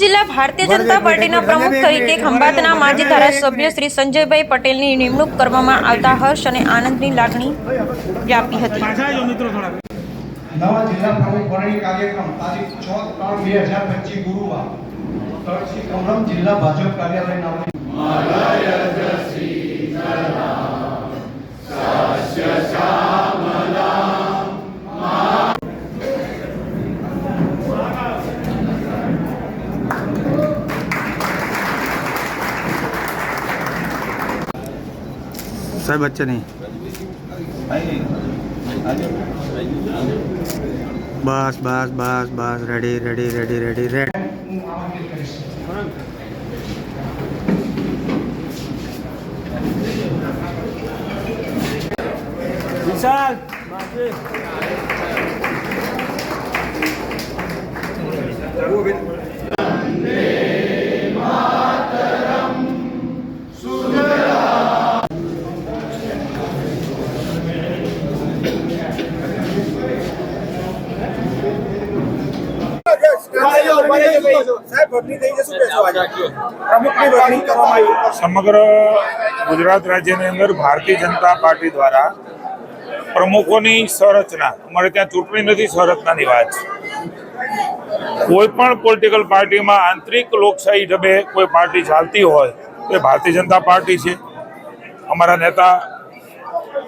જિલ્લા ભારતીય જનતા પાર્ટીના પ્રમુખ તરીકે ખંભાતના માજી ધારાસભ્ય શ્રી સંજયભાઈ પટેલની નિમણૂક કરવામાં આવતા હર્ષ અને આનંદની લાગણી વ્યાપી હતી. નવા જિલ્લા પ્રમુખ વરણી કાર્યક્રમ તારીખ છ ત્રણ બે હજાર પચીસ ગુરુવાર. તળસી કમરમ જિલ્લા ભાજપ કાર્યાલય નામની સાહેબ વચ્ચે નહીં. બસ બસ બસ બસ ready ready ready ready ready Vishal! સમગ્ર ગુજરાત રાજ્યની અંદર ભારતીય જનતા પાર્ટી દ્વારા પ્રમુખોની સંરચના, અમારે ત્યાં ચૂંટણી નથી, સંરચનાની વાત કોઈ પણ પોલિટિકલ પાર્ટીમાં આંતરિક લોકશાહી ઢબે કોઈ પાર્ટી ચાલતી હોય, તો ભારતીય જનતા પાર્ટી છે. અમારા નેતા,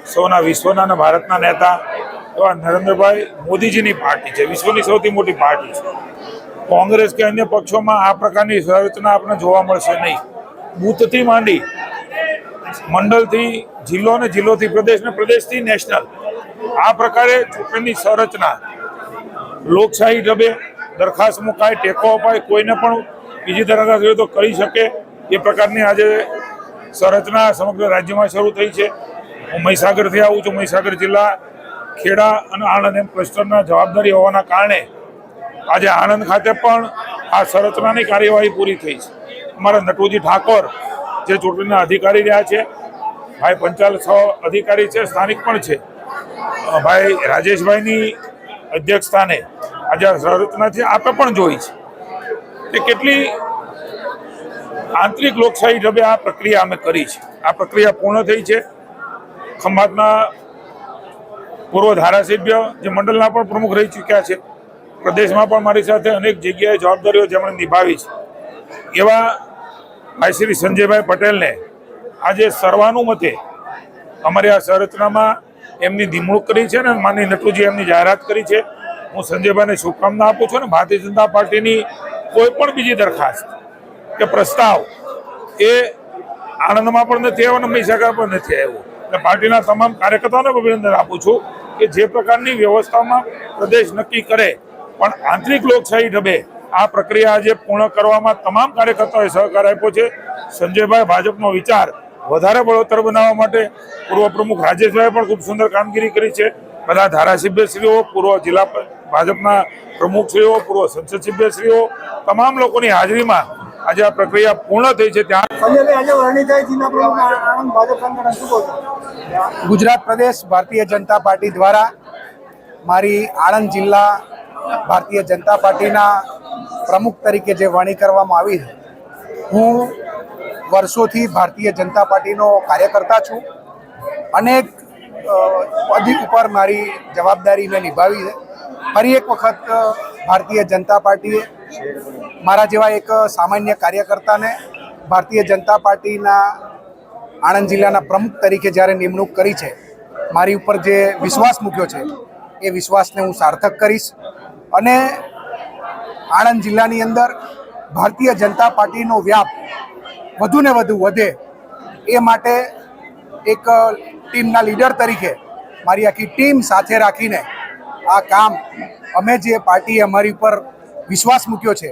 સૌના વિશ્વના અને ભારતના નેતા, એવા નરેન્દ્રભાઈ મોદીજીની પાર્ટી છે. વિશ્વની સૌથી મોટી પાર્ટી છે. કોંગ્રેસ કે અન્ય પક્ષોમાં આ પ્રકારની સંરચના આપણે જોવા મળશે નહીં. બૂથથી માંડી મંડળથી, જિલ્લો અને જિલ્લોથી, પ્રદેશ ને પ્રદેશથી નેશનલ. આ પ્રકારે ચૂંટણીની સંરચના. લોકશાહી ઢબે દરખાસ્ત મુકાય, ટેકો અપાય, કોઈને પણ બીજી દરખાસ્ત હોય તો કરી શકે. એ પ્રકારની આજે સંરચના સમગ્ર રાજ્યમાં શરૂ થઈ છે. હું મહીસાગરથી આવું છું. મહીસાગર જિલ્લા ખેડા અને આણંદ એમ ક્લસ્ટરના જવાબદારી હોવાના કારણે આજે આણંદ ખાતે પણ આ સંરચનાની કાર્યવાહી પૂરી થઈ છે. અમારા નટુજી ઠાકોર જે ચૂંટણીના અધિકારી રહ્યા છે, ભાઈ પંચાલ છ અધિકારી છે, સ્થાનિક પણ છે. ભાઈ રાજેશભાઈની અધ્યક્ષતાને આજે આ સંરચના છે આપે પણ જોઈ છે કે કેટલી આંતરિક લોકશાહી ઢબે આ પ્રક્રિયા અમે કરી છે. આ પ્રક્રિયા પૂર્ણ થઈ છે. ખંભાતના પૂર્વ ધારાસભ્ય જે મંડળના પણ પ્રમુખ રહી ચૂક્યા છે. પ્રદેશમાં પણ મારી સાથે અનેક જગ્યાએ જવાબદારીઓ જેમણે નિભાવી છે. એવા ભાઈ શ્રી સંજયભાઈ પટેલને આજે સર્વાનુમતે અમારી આ સંરચનામાં એમની નિમણૂક કરી છે ને માની નટુજી એમની જાહેરાત કરી છે. હું સંજયભાઈને શુભકામના આપું છું અને ભારતીય જનતા પાર્ટીની કોઈ પણ બીજી દરખાસ્ત કે પ્રસ્તાવ એ આણંદમાં પણ નથી આવ્યો અને મહીસાગર પણ નથી આવ્યો. એટલે પાર્ટીના તમામ કાર્યકર્તાઓને અભિનંદન આપું છું કે જે પ્રકારની વ્યવસ્થામાં પ્રદેશ નક્કી કરે પણ આંતરિક લોકશાહી ઢબે આ પ્રક્રિયા આજે પૂર્ણ કરવામાં તમામ કાર્યકર્તાઓએ સહકાર આપ્યો છે. સંજયભાઈ ભાજપનો વિચાર વધારે બળોત્તર બનાવવા માટે પૂર્વ પ્રમુખ રાજેશભાઈ પણ ખૂબ સુંદર કામગીરી કરી છે. બધા ધારાસભ્યશ્રીઓ પૂર્વ જિલ્લા ભાજપના પ્રમુખશ્રીઓ પૂર્વ સંસદ સભ્યશ્રીઓ તમામ લોકોની હાજરીમાં આજે આ પ્રક્રિયા પૂર્ણ થઈ છે. ત્યાં ગુજરાત પ્રદેશ ભારતીય જનતા પાર્ટી દ્વારા મારી આણંદ જિલ્લા ભારતીય જનતા પાર્ટીના પ્રમુખ તરીકે જે વરણી કરવામાં આવી હું વર્ષોથી ભારતીય જનતા પાર્ટીનો કાર્યકર્તા છું અનેક અધિક ઉપર મારી જવાબદારી મેં નિભાવી છે. ફરી એક વખત ભારતીય જનતા પાર્ટીએ મારા જેવા એક સામાન્ય કાર્યકર્તાને ભારતીય જનતા પાર્ટીના આણંદ જિલ્લાના પ્રમુખ તરીકે જ્યારે નિમણૂક કરી છે, મારી ઉપર જે વિશ્વાસ મૂક્યો છે, એ વિશ્વાસને હું સાર્થક કરીશ. અને આણંદ જિલ્લાની અંદર ભારતીય જનતા પાર્ટીનો વ્યાપ વધુ ને વધુ વધે એ માટે એક ટીમના લીડર તરીકે મારી આખી ટીમ સાથે રાખીને આ કામ અમે જે પાર્ટીએ અમારી ઉપર વિશ્વાસ મૂક્યો છે,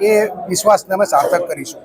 એ વિશ્વાસને અમે સાર્થક કરીશું.